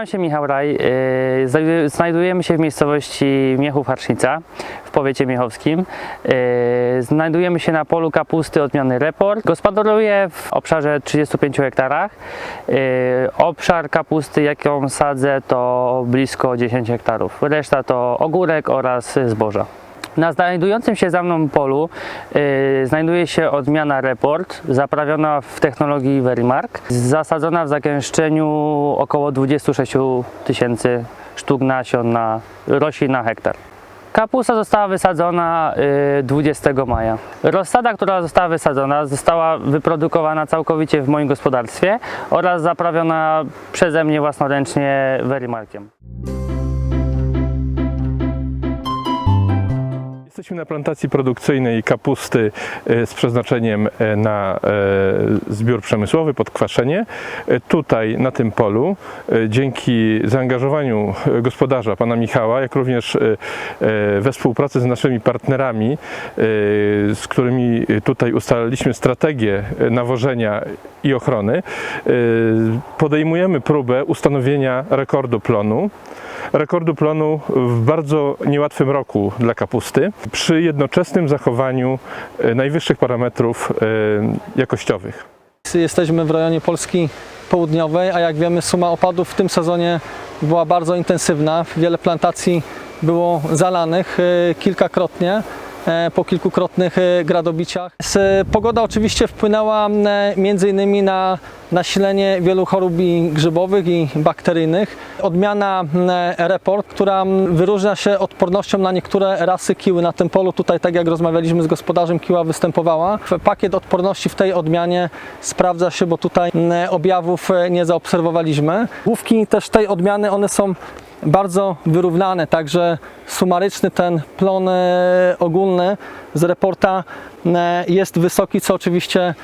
Nazywam się Michał Raj. Znajdu- Znajdujemy się w miejscowości Miechów Harsznica w powiecie miechowskim. Yy, Znajdujemy się na polu kapusty odmiany Report. Gospodaruję w obszarze 35 hektarach. Yy, Obszar kapusty, jaką sadzę, to blisko 10 hektarów. Reszta to ogórek oraz zboża. Na znajdującym się za mną polu y, znajduje się odmiana Report, zaprawiona w technologii Verimark, zasadzona w zagęszczeniu około 26 tysięcy sztuk nasion na roślin na hektar. Kapusta została wysadzona y, 20 maja. Rozsada, która została wysadzona, została wyprodukowana całkowicie w moim gospodarstwie oraz zaprawiona przeze mnie własnoręcznie Verimarkiem. Jesteśmy na plantacji produkcyjnej kapusty e, z przeznaczeniem e, na e, zbiór przemysłowy, podkwaszenie. E, Tutaj na tym polu, dzięki zaangażowaniu gospodarza, pana Michała, jak również we współpracy z naszymi partnerami, z którymi tutaj ustaliliśmy strategię nawożenia i ochrony, podejmujemy próbę ustanowienia rekordu plonu rekordu plonu w bardzo niełatwym roku dla kapusty, przy jednoczesnym zachowaniu e, najwyższych parametrów e, jakościowych. Jesteśmy w rejonie Polski Południowej, a jak wiemy suma opadów w tym sezonie była bardzo intensywna. Wiele plantacji było zalanych e, kilkakrotnie po kilkukrotnych gradobiciach. Pogoda oczywiście wpłynęła między innymi na nasilenie wielu chorób i grzybowych i bakteryjnych. Odmiana e, Report, która m, wyróżnia się odpornością na niektóre rasy kiły na tym polu. Tutaj, tak jak rozmawialiśmy z gospodarzem, kiła występowała. Pakiet odporności w tej odmianie sprawdza się, bo tutaj m, objawów e, nie zaobserwowaliśmy. Główki też tej odmiany, one są bardzo wyrównane, także sumaryczny ten plon e, ogólny z reporta jest wysoki, co oczywiście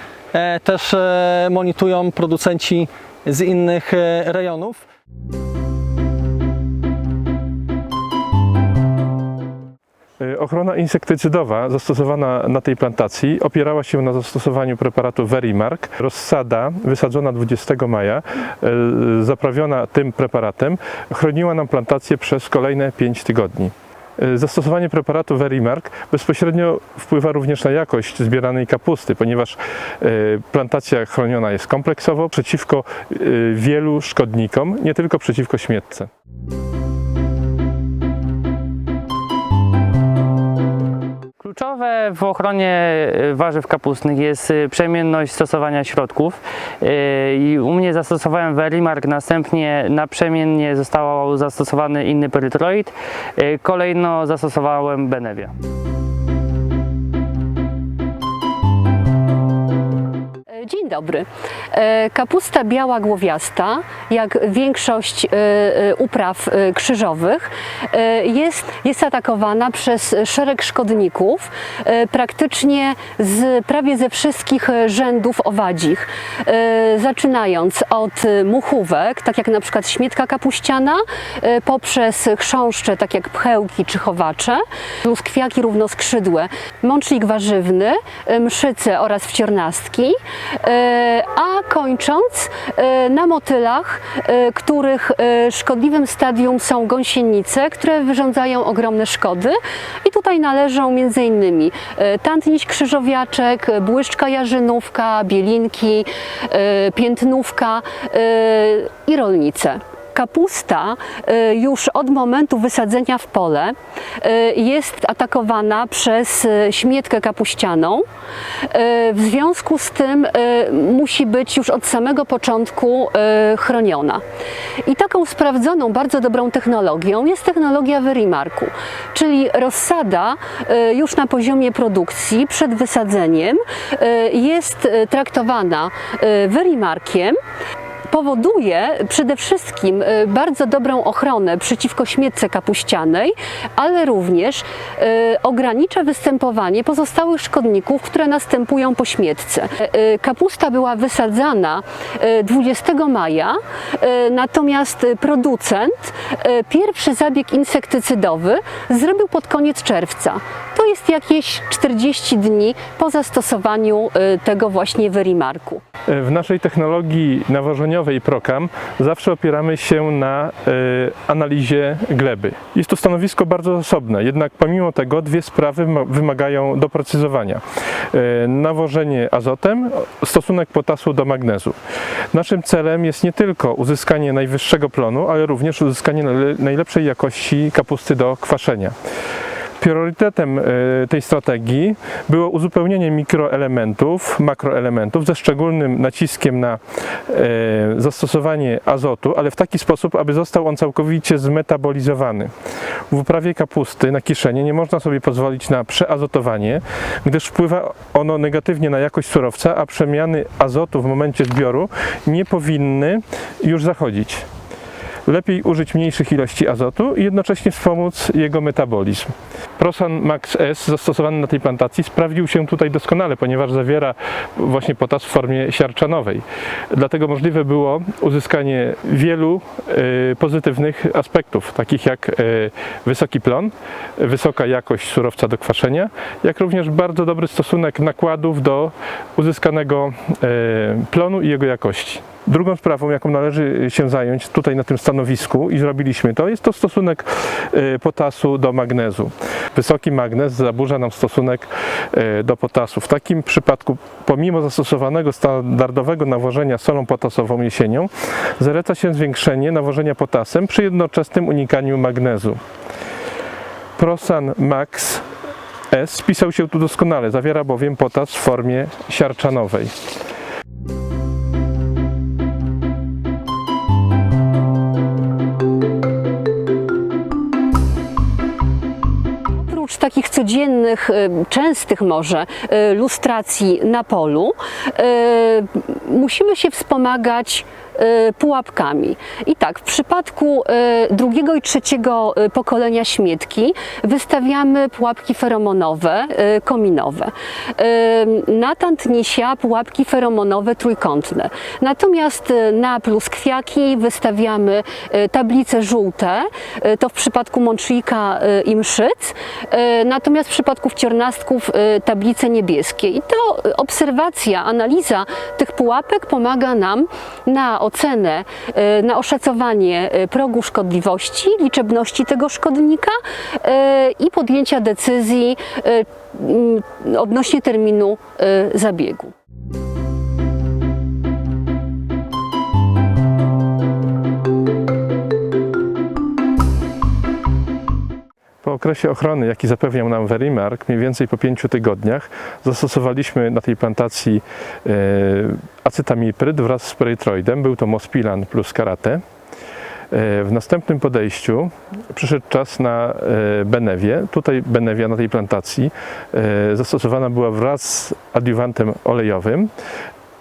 też e, monitorują producenci z innych e, rejonów. E, Ochrona insektycydowa zastosowana na tej plantacji opierała się na zastosowaniu preparatu Verimark. Rozsada wysadzona 20 maja, e, zaprawiona tym preparatem, chroniła nam plantację przez kolejne 5 tygodni. E, Zastosowanie preparatu Verimark bezpośrednio wpływa również na jakość zbieranej kapusty, ponieważ e, plantacja chroniona jest kompleksowo przeciwko e, wielu szkodnikom, nie tylko przeciwko śmietce. Kluczowe w ochronie y, warzyw kapustnych jest y, przemienność stosowania środków Y, i u mnie zastosowałem Verimark, następnie naprzemiennie został zastosowany inny perytroid, kolejno zastosowałem Benevia. Dzień dobry. E, Kapusta biała głowiasta, jak większość e, e, upraw krzyżowych, jest, jest atakowana przez szereg szkodników, praktycznie z prawie ze wszystkich rzędów owadzich. Zaczynając od muchówek, tak jak na przykład śmietka kapuściana, poprzez chrząszcze, tak jak pchełki czy chowacze, luskwiaki równoskrzydłe, mącznik warzywny, mszyce oraz wciornastki, a kończąc e, na motylach, e, których e, szkodliwym stadium są gąsienice, które wyrządzają ogromne szkody. I tutaj należą m.in. tantniś krzyżowiaczek, e, błyszczka jarzynówka, bielinki, e, piętnówka e, i rolnice. Kapusta e, już od momentu wysadzenia w pole e, jest atakowana przez e, śmietkę kapuścianą. W związku z tym musi być już od samego początku chroniona. I taką sprawdzoną, bardzo dobrą technologią jest technologia Verimarku, czyli rozsada już na poziomie produkcji przed wysadzeniem jest traktowana Verimarkiem powoduje przede wszystkim e, bardzo dobrą ochronę przeciwko śmietce kapuścianej, ale również e, ogranicza występowanie pozostałych szkodników, które następują po śmietce. E, Kapusta była wysadzana e, 20 maja, natomiast producent pierwszy zabieg insektycydowy zrobił pod koniec czerwca. To jest jakieś 40 dni po zastosowaniu tego właśnie Verimarku. W naszej technologii nawożeniowej Zimowej Prokam zawsze opieramy się na e, analizie gleby. Jest to stanowisko bardzo osobne, jednak pomimo tego dwie sprawy ma- wymagają doprecyzowania. E, nawożenie azotem, stosunek potasu do magnezu. Naszym celem jest nie tylko uzyskanie najwyższego plonu, ale również uzyskanie najle- najlepszej jakości kapusty do kwaszenia. Priorytetem e, tej strategii było uzupełnienie mikroelementów, makroelementów ze szczególnym naciskiem na e, zastosowanie azotu, ale w taki sposób, aby został on całkowicie zmetabolizowany. W uprawie kapusty na kiszenie nie można sobie pozwolić na przeazotowanie, gdyż wpływa ono negatywnie na jakość surowca, a przemiany azotu w momencie zbioru nie powinny już zachodzić. Lepiej użyć mniejszych ilości azotu i jednocześnie wspomóc jego metabolizm. Prosan Max S zastosowany na tej plantacji sprawdził się tutaj doskonale, ponieważ zawiera właśnie potas w formie siarczanowej. Dlatego możliwe było uzyskanie wielu e, pozytywnych aspektów, takich jak e, wysoki plon, wysoka jakość surowca do kwaszenia, jak również bardzo dobry stosunek nakładów do uzyskanego e, plonu i jego jakości. Drugą sprawą, jaką należy się zająć tutaj na tym stanowisku i zrobiliśmy to, jest to stosunek e, potasu do magnezu. Wysoki magnez zaburza nam stosunek e, do potasu. W takim przypadku, pomimo zastosowanego standardowego nawożenia solą potasową jesienią, zaleca się zwiększenie nawożenia potasem przy jednoczesnym unikaniu magnezu. Prosan Max S spisał się tu doskonale, zawiera bowiem potas w formie siarczanowej. Codziennych, y, częstych może y, lustracji na polu, y, musimy się wspomagać pułapkami. I tak, w przypadku y, drugiego i trzeciego y, pokolenia śmietki wystawiamy pułapki feromonowe, y, kominowe. Y, Na tantnisia pułapki feromonowe trójkątne. Natomiast y, na pluskwiaki wystawiamy y, tablice żółte, y, to w przypadku mączlika y, i mszyc, y, natomiast w przypadku wciornastków y, tablice niebieskie. I to y, obserwacja, analiza tych pułapek pomaga nam na ocenę, y, na oszacowanie y, progu szkodliwości, liczebności tego szkodnika y, i podjęcia decyzji odnośnie terminu zabiegu. Okresie ochrony, jaki zapewniał nam Verimark, mniej więcej po pięciu tygodniach, zastosowaliśmy na tej plantacji e, acetamipryt wraz z perytroidem. Był to Mospilan plus karate. E, W następnym podejściu przyszedł czas na e, benewię. Tutaj benewia na tej plantacji zastosowana była wraz z adiuwantem olejowym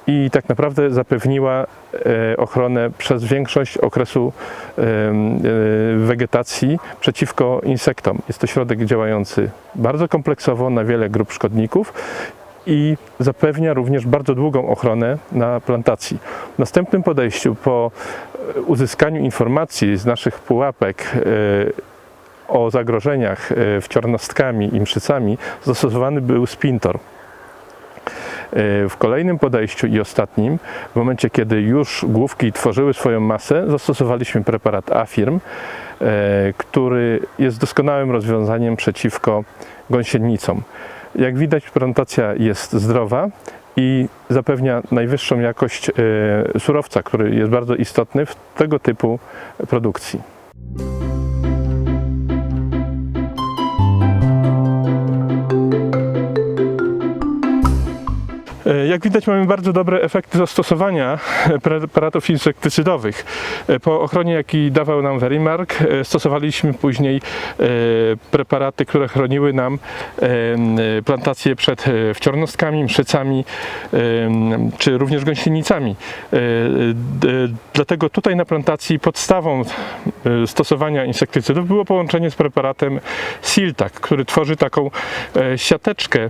i tak naprawdę zapewniła e, ochronę przez większość okresu em, e, wegetacji przeciwko insektom. Jest to środek działający bardzo kompleksowo na wiele grup szkodników i zapewnia również bardzo długą ochronę na plantacji. W następnym podejściu po e, uzyskaniu informacji z naszych pułapek e, o zagrożeniach e, wciornostkami i mszycami zastosowany był spintor. W kolejnym podejściu i ostatnim, w momencie kiedy już główki tworzyły swoją masę, zastosowaliśmy preparat Afirm, e, który jest doskonałym rozwiązaniem przeciwko gąsienicom. Jak widać, plantacja jest zdrowa i zapewnia najwyższą jakość e, surowca, który jest bardzo istotny w tego typu produkcji. Jak widać mamy bardzo dobre efekty zastosowania preparatów insektycydowych. E, Po ochronie jaki dawał nam Verimark e, stosowaliśmy później e, preparaty, które chroniły nam e, plantacje przed e, wciornostkami, mszycami e, czy również gąsienicami. E, Dlatego tutaj na plantacji podstawą e, stosowania insektycydów było połączenie z preparatem Siltak, który tworzy taką e, siateczkę e,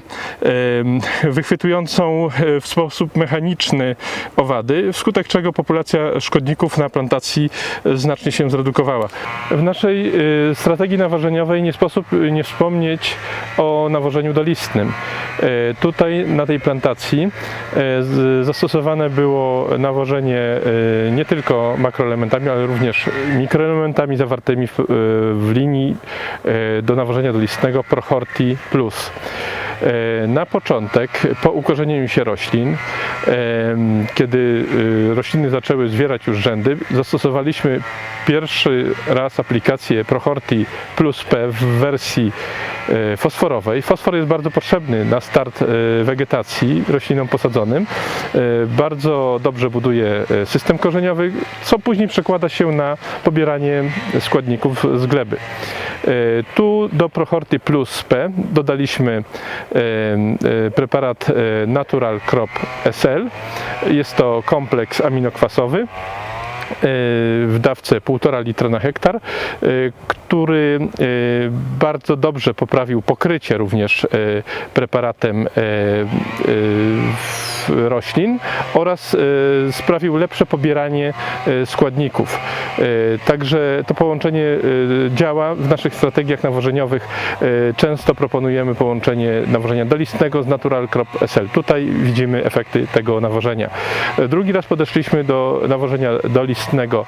wychwytującą e, w sposób mechaniczny owady, wskutek czego populacja szkodników na plantacji znacznie się zredukowała. W naszej e, strategii nawożeniowej nie sposób nie wspomnieć o nawożeniu dolistnym. E, Tutaj na tej plantacji z- zastosowane było nawożenie nie tylko makroelementami, ale również mikroelementami zawartymi w, w linii do nawożenia dolistnego Prohorti Plus. E, Na początek, po ukorzenieniu się roślin, em, kiedy e, rośliny zaczęły zwierać już rzędy, zastosowaliśmy pierwszy raz aplikację Prohorti Plus P w wersji e, fosforowej. Fosfor jest bardzo potrzebny na start e, wegetacji roślinom posadzonym. E, Bardzo dobrze buduje e, system korzeniowy, co później przekłada się na pobieranie składników z gleby. E, Tu do Prohorty Plus P dodaliśmy e, e, preparat Natural Crop SL. Jest to kompleks aminokwasowy w dawce 1,5 litra na hektar, który bardzo dobrze poprawił pokrycie również preparatem roślin oraz e, sprawił lepsze pobieranie e, składników. E, Także to połączenie działa w naszych strategiach nawożeniowych. Często proponujemy połączenie nawożenia dolistnego z Natural Crop SL. Tutaj widzimy efekty tego nawożenia. Drugi raz podeszliśmy do nawożenia dolistnego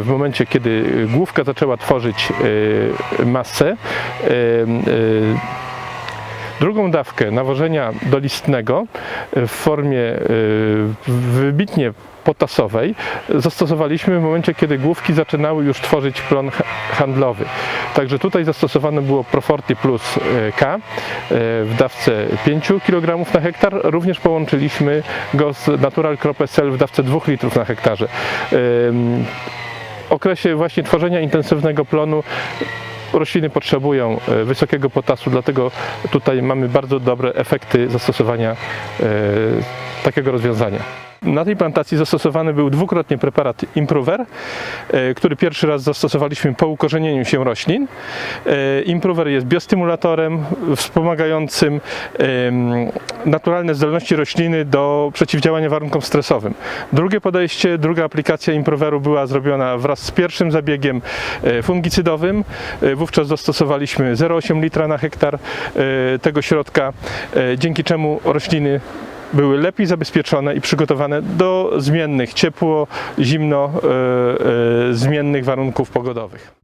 w momencie, kiedy główka zaczęła tworzyć masę. Drugą dawkę nawożenia dolistnego w formie e, wybitnie potasowej zastosowaliśmy w momencie, kiedy główki zaczynały już tworzyć plon ha- handlowy. Także tutaj zastosowane było Proforti Plus e, K e, w dawce 5 kg na hektar. Również połączyliśmy go z Natural Crop SL w dawce 2 litrów na hektarze. W okresie właśnie tworzenia intensywnego plonu rośliny potrzebują e, wysokiego potasu, dlatego tutaj mamy bardzo dobre efekty zastosowania e, takiego rozwiązania. Na tej plantacji zastosowany był dwukrotnie preparat Improver, e, który pierwszy raz zastosowaliśmy po ukorzenieniu się roślin. E, Improver jest biostymulatorem wspomagającym naturalne zdolności rośliny do przeciwdziałania warunkom stresowym. Drugie podejście, druga aplikacja Improveru była zrobiona wraz z pierwszym zabiegiem e, fungicydowym. Wówczas zastosowaliśmy 0,8 litra na hektar tego środka, dzięki czemu rośliny były lepiej zabezpieczone i przygotowane do zmiennych, ciepło, zimno, e, e, zmiennych warunków pogodowych.